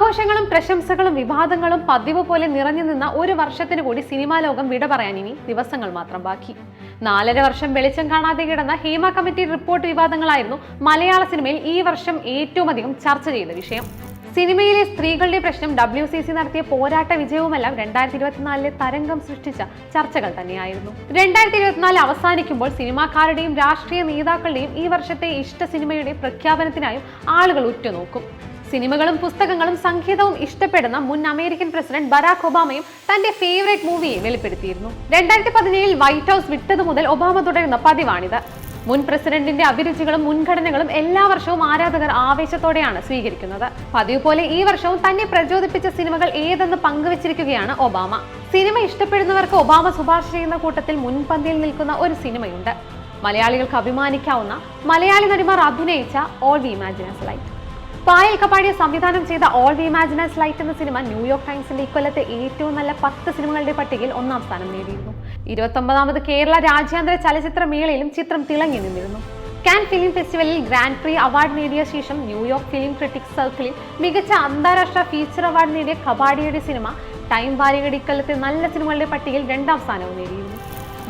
ആഘോഷങ്ങളും പ്രശംസകളും വിവാദങ്ങളും പതിവ് പോലെ നിറഞ്ഞു നിന്ന ഒരു വർഷത്തിന് കൂടി സിനിമാ ലോകം വിട പറയാൻ ഇനി ദിവസങ്ങൾ മാത്രം ബാക്കി. നാലര വർഷം വെളിച്ചം കാണാതെ കിടന്ന ഹീമ കമ്മിറ്റി റിപ്പോർട്ട് വിവാദങ്ങളായിരുന്നു മലയാള സിനിമയിൽ ഈ വർഷം ഏറ്റവും അധികം ചർച്ച ചെയ്ത വിഷയം. സിനിമയിലെ സ്ത്രീകളുടെ പ്രശ്നം ഡബ്ല്യു സി സി നടത്തിയ പോരാട്ട വിജയവുമെല്ലാം രണ്ടായിരത്തി ഇരുപത്തിനാലിലെ തരംഗം സൃഷ്ടിച്ച ചർച്ചകൾ തന്നെയായിരുന്നു. രണ്ടായിരത്തി ഇരുപത്തിനാല് അവസാനിക്കുമ്പോൾ സിനിമാക്കാരുടെയും രാഷ്ട്രീയ നേതാക്കളുടെയും ഈ വർഷത്തെ ഇഷ്ട സിനിമയുടെ പ്രഖ്യാപനത്തിനായും ആളുകൾ ഉറ്റുനോക്കും. സിനിമകളും പുസ്തകങ്ങളും സംഗീതവും ഇഷ്ടപ്പെടുന്ന മുൻ അമേരിക്കൻ പ്രസിഡന്റ് ബരാക് ഒബാമയും തന്റെ ഫേവറേറ്റ് മൂവിയെ വെളിപ്പെടുത്തിയിരുന്നു. രണ്ടായിരത്തി പതിനേഴിൽ വൈറ്റ് ഹൗസ് വിട്ടതു മുതൽ ഒബാമ തുടരുന്ന പതിവാണിത്. മുൻ പ്രസിഡന്റിന്റെ അഭിരുചികളും മുൻഗണനകളും എല്ലാ വർഷവും ആരാധകർ ആവേശത്തോടെയാണ് സ്വീകരിക്കുന്നത്. പതിവ് പോലെ ഈ വർഷവും തന്നെ പ്രചോദിപ്പിച്ച സിനിമകൾ ഏതെന്ന് പങ്കുവച്ചിരിക്കുകയാണ് ഒബാമ. സിനിമ ഇഷ്ടപ്പെടുന്നവർക്ക് ഒബാമ ശുപാർശ ചെയ്യുന്ന കൂട്ടത്തിൽ മുൻപന്തിയിൽ നിൽക്കുന്ന ഒരു സിനിമയുണ്ട്. മലയാളികൾക്ക് അഭിമാനിക്കാവുന്ന മലയാളി നടിമാർ അഭിനയിച്ച all we imagine as light Payal കപാടിയെ സംവിധാനം ചെയ്ത all the imagine as light എന്ന സിനിമ ന്യൂയോർക്ക് ടൈംസിന്റെ ഇക്കൊല്ലത്തെ ഏറ്റവും നല്ല പത്ത് സിനിമകളുടെ പട്ടികയിൽ ഒന്നാം സ്ഥാനം നേടിയിരുന്നു. ഇരുപത്തൊമ്പതാമത് കേരള രാജ്യാന്തര ചലച്ചിത്ര മേളയിലും ചിത്രം തിളങ്ങി നിന്നിരുന്നു. കാൻ ഫിലിം ഫെസ്റ്റിവലിൽ ഗ്രാൻഡ് പ്രീ അവാർഡ് നേടിയ ശേഷം ന്യൂയോർക്ക് ഫിലിം ക്രിറ്റിക്സ് സർക്കിളിൽ മികച്ച അന്താരാഷ്ട്ര ഫീച്ചർ അവാർഡ് നേടിയ കപാടിയുടെ സിനിമ ടൈം വാരികയുടെ ഇക്കൊല്ലത്തെ നല്ല സിനിമകളുടെ പട്ടികയിൽ രണ്ടാം സ്ഥാനവും നേടിയിരുന്നു.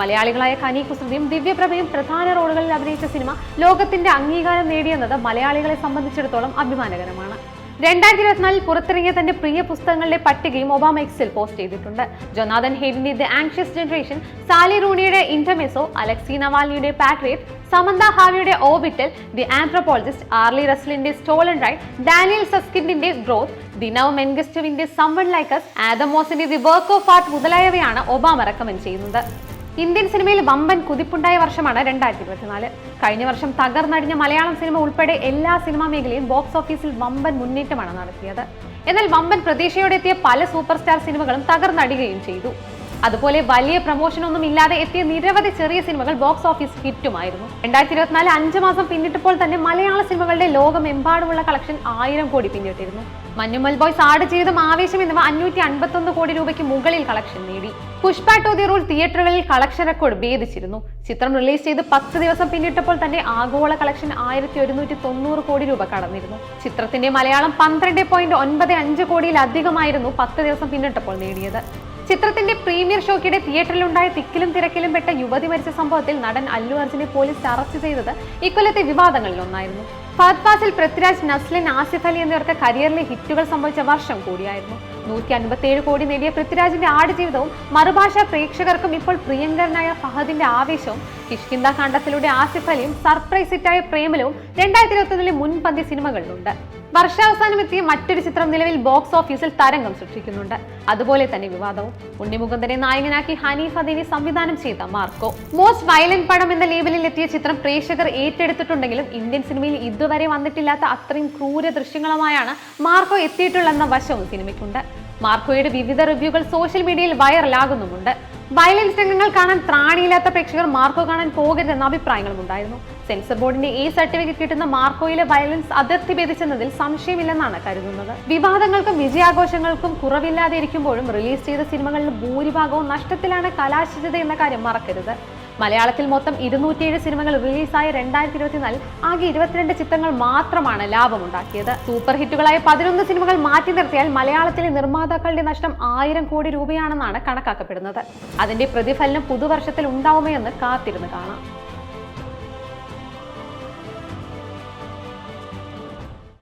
മലയാളികളായ കനി കുസൃതിയും ദിവ്യപ്രഭയും പ്രധാന റോളുകളിൽ അഭിനയിച്ച സിനിമ ലോകത്തിന്റെ അംഗീകാരം നേടിയെന്നത് മലയാളികളെ സംബന്ധിച്ചിടത്തോളം അഭിമാനകരമാണ്. രണ്ടായിരത്തി ഇരുപത്തിനാലിൽ പുറത്തിറങ്ങിയ തന്റെ പ്രിയ പുസ്തകങ്ങളുടെ പട്ടികയും ഒബാമ എക്സിൽ പോസ്റ്റ് ചെയ്തിട്ടുണ്ട്. ജൊനാഥൻ ഹെയ്ഡിന്റെ ദി ആങ്ഷ്യസ് ജനറേഷൻ സാലി റൂണിയുടെ ഇന്റർമെസോ അലക്സി നവാലിയുടെ പാട്രിയറ്റ് സമന്ത ഹാവിയുടെ ഓബിറ്റൽ ദി ആന്ത്രോപോളജിസ്റ്റ് ആർലി റസ്ലിന്റെ ആൻഡ് റൈറ്റ് ഡാനിയൽ സസ്കിൻഡിന്റെ ഗ്രോത്ത് ദിനവ് മെൻഗസ്റ്റുവിന്റെ സമ്മൺ ലൈക്കസ് ആദമോസിന്റെ ദി വർക്ക് ഓഫ് ആർട്ട് മുതലായവയാണ് ഒബാമ റെക്കമെൻഡ് ചെയ്യുന്നത്. ഇന്ത്യൻ സിനിമയിൽ വമ്പൻ കുതിപ്പുണ്ടായ വർഷമാണ് രണ്ടായിരത്തി ഇരുപത്തിനാല് കഴിഞ്ഞ വർഷം തകർന്നടിഞ്ഞ മലയാളം സിനിമ ഉൾപ്പെടെ എല്ലാ സിനിമാ മേഖലയും ബോക്സ് ഓഫീസിൽ വമ്പൻ മുന്നേറ്റമാണ് നടത്തിയത്. എന്നാൽ വമ്പൻ പ്രതീക്ഷയോടെ എത്തിയ പല സൂപ്പർ സ്റ്റാർ സിനിമകളും തകർന്നടിയുകയും ചെയ്തു. അതുപോലെ വലിയ പ്രമോഷൻ ഒന്നും ഇല്ലാതെ എത്തിയ നിരവധി ചെറിയ സിനിമകൾ ബോക്സ് ഓഫീസ് ഹിറ്റുമായിരുന്നു. രണ്ടായിരത്തി ഇരുപത്തിനാല് അഞ്ച് മാസം പിന്നിട്ടപ്പോൾ തന്നെ മലയാള സിനിമകളുടെ ലോകമെമ്പാടുമുള്ള കളക്ഷൻ ആയിരം കോടി പിന്നിട്ടിരുന്നു. മഞ്ഞുമൽ ബോയ്സ് ആട് ജീവിതം ആവേശം എന്നിവ അഞ്ഞൂറ്റി അൻപത്തൊന്ന് കോടി രൂപയ്ക്ക് മുകളിൽ കളക്ഷൻ നേടി. പുഷ്പ ടു ദി റൂൾ തിയേറ്ററുകളിൽ കളക്ഷൻ റെക്കോർഡ് ഭേദിച്ചിരുന്നു. ചിത്രം റിലീസ് ചെയ്ത് പത്ത് ദിവസം പിന്നിട്ടപ്പോൾ തന്നെ ആഗോള കളക്ഷൻ ആയിരത്തി ഒരുന്നൂറ്റി തൊണ്ണൂറ് കോടി രൂപ കടന്നിരുന്നു. ചിത്രത്തിന്റെ മലയാളം പന്ത്രണ്ട് പോയിന്റ് ഒൻപത് അഞ്ച് കോടിയിലധികമായിരുന്നു പത്ത് ദിവസം പിന്നിട്ടപ്പോൾ നേടിയത്. ചിത്രത്തിന്റെ പ്രീമിയർ ഷോക്കിടെ തിയേറ്ററിലുണ്ടായ തിക്കിലും തിരക്കിലും പെട്ട യുവതി മരിച്ച സംഭവത്തിൽ നടൻ അല്ലു അർജുനെ പോലീസ് അറസ്റ്റ് ചെയ്തത് ഇക്കൊല്ലത്തെ വിവാദങ്ങളിൽ ഒന്നായിരുന്നു. ഫഹദ് ഫാസിൽ പൃഥ്വിരാജ് നസ്ലിൻ ആസിഫ് അലി എന്നിവർക്ക് കരിയറിലെ ഹിറ്റുകൾ സംഭവിച്ച വർഷം കൂടിയായിരുന്നു. നൂറ്റി അൻപത്തിയേഴ് കോടി നേടിയ പൃഥ്വിരാജിന്റെ ആടുജീവിതവും മറുഭാഷാ പ്രേക്ഷകർക്കും ഇപ്പോൾ പ്രിയങ്കരനായ ഫഹദിന്റെ ആവേശവും കിഷ്കിന്ദ കണ്ടത്തിലൂടെ ആസിഫ് അലിയും സർപ്രൈസ് ഹിറ്റായ പ്രേമലവും രണ്ടായിരത്തി ഇരുപത്തൊന്നിലെ മുൻപന്തി സിനിമകളിലുണ്ട്. വർഷാവസാനം എത്തിയ മറ്റൊരു ചിത്രം നിലവിൽ ബോക്സ് ഓഫീസിൽ തരംഗം സൃഷ്ടിക്കുന്നുണ്ട്. അതുപോലെ തന്നെ വിവാദവും. ഉണ്ണിമുകുന്ദനെ നായകനാക്കി ഹനീഫ് അദീനി സംവിധാനം ചെയ്ത മാർക്കോ. മോസ്റ്റ് വയലന്റ് പടം എന്ന ലേബലിൽ എത്തിയ ചിത്രം പ്രേക്ഷകർ ഏറ്റെടുത്തിട്ടുണ്ടെങ്കിലും ഇന്ത്യൻ സിനിമയിൽ ഇതുവരെ വന്നിട്ടില്ലാത്ത അത്രയും ക്രൂര ദൃശ്യങ്ങളുമായാണ് മാർക്കോ എത്തിയിട്ടുള്ളെന്ന വശവും സിനിമയ്ക്കുണ്ട്. മാർക്കോയുടെ വിവിധ റിവ്യൂകൾ സോഷ്യൽ മീഡിയയിൽ വൈറലാകുന്നുമുണ്ട്. വയലൻസ് രംഗങ്ങൾ കാണാൻ ത്രാണിയില്ലാത്ത പ്രേക്ഷകർ മാർക്കോ കാണാൻ പോകരുതെന്ന അഭിപ്രായങ്ങളും ഉണ്ടായിരുന്നു സെൻസർ ബോർഡിന്റെ ഈ സർട്ടിഫിക്കറ്റ് കിട്ടുന്ന മാർക്കോയിലെ വയലൻസ് അതിർത്തി ഭേദിച്ചെന്നതിൽ സംശയമില്ലെന്നാണ് കരുതുന്നത്. വിവാദങ്ങൾക്കും വിജയാഘോഷങ്ങൾക്കും കുറവില്ലാതെ ഇരിക്കുമ്പോഴും റിലീസ് ചെയ്ത സിനിമകളിൽ ഭൂരിഭാഗവും നഷ്ടത്തിലാണ് കലാശിച്ചത് എന്ന കാര്യം മറക്കരുത്. മലയാളത്തിൽ മൊത്തം ഇരുന്നൂറ്റിയേഴ് സിനിമകൾ റിലീസായ രണ്ടായിരത്തി ഇരുപത്തിനാലിൽ ആകെ ഇരുപത്തിരണ്ട് ചിത്രങ്ങൾ മാത്രമാണ് ലാഭമുണ്ടാക്കിയത്. സൂപ്പർ ഹിറ്റുകളായ പതിനൊന്ന് സിനിമകൾ മാറ്റി നിർത്തിയാൽ മലയാളത്തിലെ നിർമ്മാതാക്കളുടെ നഷ്ടം ആയിരം കോടി രൂപയാണെന്നാണ് കണക്കാക്കപ്പെടുന്നത്. അതിന്റെ പ്രതിഫലനം പുതുവർഷത്തിൽ ഉണ്ടാവുമോ എന്ന് കാത്തിരുന്ന് കാണാം.